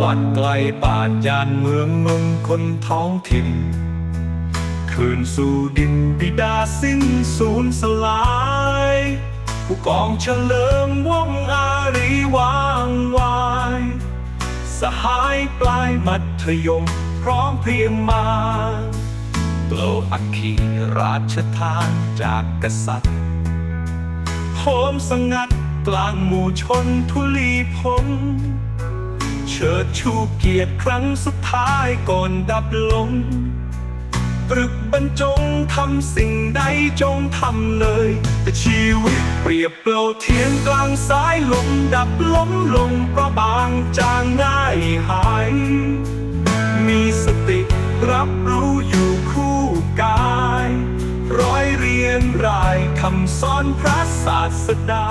วัดไกลป่านยานเมืองเมืองคนท้องถิ่น คืนสู่ดินบิดาสิ้นสูญสลาย ผู้กองเฉลิมวงอารีวางวาย สหายปลายมัธยมพร้อมเพรียงมาโปรดอัคคีราชทานจากกษัตริย์โหมสงัดกลางหมู่ชนทุลีพง ชิดชูเกียรติครั้งสุดท้ายก่อนดับลงตรึกบรรจงทำสิ่งใดจงทำเลย แต่ชีวิตเปรียบเปลวเทียนกลางสายลมดับล้มลงเพราะบางจางง่ายหาย มีสติรับรู้อยู่คู่กาย ร้อยเรียงรายคำสอนพระศาสดา